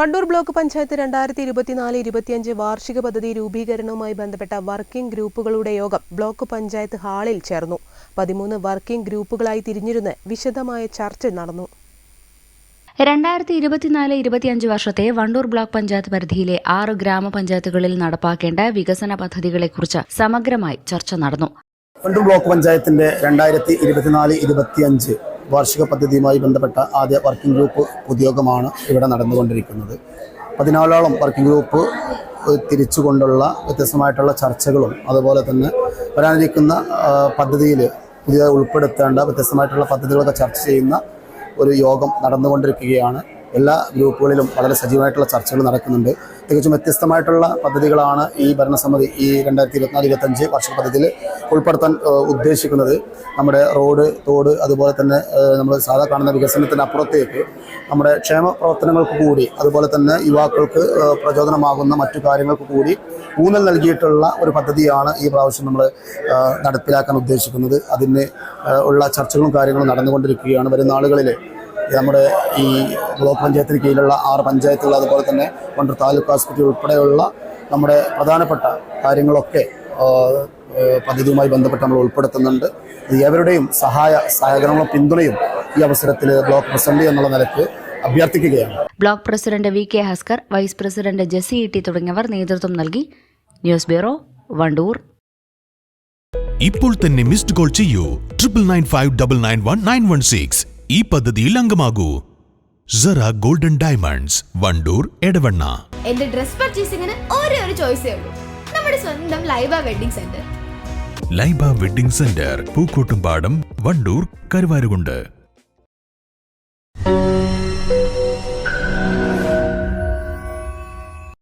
Wandoor block panchayat രണ്ടായിരത്തി ഇരുപത്തിനാല് ഇരുപത്തിയഞ്ച് വാർഷിക പദ്ധതി രൂപീകരണവുമായി ബന്ധപ്പെട്ട വർക്കിംഗ് ഗ്രൂപ്പുകളുടെ യോഗം ബ്ലോക്ക് പഞ്ചായത്ത് ഹാളിൽ ചേർന്നു. പതിമൂന്ന് വർക്കിംഗ് ഗ്രൂപ്പുകളായി തിരിഞ്ഞിരുന്ന് വിശദമായ ചർച്ച നടന്നു. രണ്ടായിരത്തി ഇരുപത്തിനാല് ഇരുപത്തിയഞ്ച് വർഷത്തെ വണ്ടൂർ ബ്ലോക്ക് പഞ്ചായത്ത് പരിധിയിലെ ആറ് ഗ്രാമപഞ്ചായത്തുകളിൽ നടപ്പാക്കേണ്ട വികസന പദ്ധതികളെക്കുറിച്ച് സമഗ്രമായി ചർച്ച നടന്നു. വണ്ടൂർ ബ്ലോക്ക് പഞ്ചായത്തിന്റെ രണ്ടായിരത്തി ഇരുപത്തിനാല് ഇരുപത്തിയഞ്ച് വാർഷിക പദ്ധതിയുമായി ബന്ധപ്പെട്ട ആദ്യ വർക്കിംഗ് ഗ്രൂപ്പ് ഉദ്യോഗമാണ് ഇവിടെ നടന്നുകൊണ്ടിരിക്കുന്നത്. പതിനാലോളം വർക്കിംഗ് ഗ്രൂപ്പ് തിരിച്ചുകൊണ്ടുള്ള വ്യത്യസ്തമായിട്ടുള്ള ചർച്ചകളും അതുപോലെ തന്നെ വരാനിരിക്കുന്ന പദ്ധതിയിൽ പുതിയ ഉൾപ്പെടുത്തേണ്ട വ്യത്യസ്തമായിട്ടുള്ള പദ്ധതികളൊക്കെ ചർച്ച ചെയ്യുന്ന ഒരു യോഗം നടന്നുകൊണ്ടിരിക്കുകയാണ്. എല്ലാ ഗ്രൂപ്പുകളിലും വളരെ സജീവമായിട്ടുള്ള ചർച്ചകൾ നടക്കുന്നുണ്ട്. തികച്ചും വ്യത്യസ്തമായിട്ടുള്ള പദ്ധതികളാണ് ഈ ഭരണസമിതി ഈ രണ്ടായിരത്തി ഇരുപത്തിനാല് ഇരുപത്തഞ്ച് വർഷ പദ്ധതിയിൽ ഉൾപ്പെടുത്താൻ ഉദ്ദേശിക്കുന്നത്. നമ്മുടെ റോഡ് തോട് അതുപോലെ തന്നെ നമ്മൾ സാധാ കാണുന്ന വികസനത്തിന് അപ്പുറത്തേക്ക് നമ്മുടെ ക്ഷേമ പ്രവർത്തനങ്ങൾക്ക് കൂടി അതുപോലെ തന്നെ യുവാക്കൾക്ക് പ്രചോദനമാകുന്ന മറ്റു കാര്യങ്ങൾക്ക് കൂടി ഊന്നൽ നൽകിയിട്ടുള്ള ഒരു പദ്ധതിയാണ് ഈ പ്രാവശ്യം നമ്മൾ നടപ്പിലാക്കാൻ ഉദ്ദേശിക്കുന്നത്. അതിന് ഉള്ള ചർച്ചകളും കാര്യങ്ങളും നടന്നുകൊണ്ടിരിക്കുകയാണ്. വരുന്ന ആളുകളിൽ നമ്മുടെ ഈ ബ്ലോക്ക് പഞ്ചായത്തിന് കീഴിലുള്ള ആറ് പഞ്ചായത്തുകൾ അതുപോലെ തന്നെ വണ്ടൂർ താലൂക്ക് ഹോസ്പിറ്റൽ ഉൾപ്പെടെയുള്ള നമ്മുടെ പ്രധാനപ്പെട്ട കാര്യങ്ങളൊക്കെ പദ്ധതിയുമായി ബന്ധപ്പെട്ട് നമ്മൾ ഉൾപ്പെടുത്തുന്നുണ്ട്. ഇത് ഏവരുടെയും സഹായ സഹകരണങ്ങളും പിന്തുണയും ഈ അവസരത്തിൽ ബ്ലോക്ക് പ്രസിഡന്റ് എന്നുള്ള നിലയ്ക്ക് അഭ്യർത്ഥിക്കുകയാണ്. Block president V K Haskar vice president Jessy Itty തുടങ്ങിയവർ നേതൃത്വം നൽകി. News bureau Wandoor. ഇപ്പോൾ തന്നെ മിസ്ഡ് കോൾ ചെയ്യൂ. Triple nine five double nine one nine one six ഈ പദ്ധതിയിൽ അംഗമാകൂ. Zara golden diamonds Wandoor Edavanna. എന്റെ ഡ്രസ് പർച്ചേസിംഗിന് ഒരേ ഒരു ചോയ്സേ ഉള്ളൂ. നമ്മുടെ സ്വന്തം Laiba wedding centre. Laiba wedding centre Pookkottumpadam Wandoor Karuvarakundu.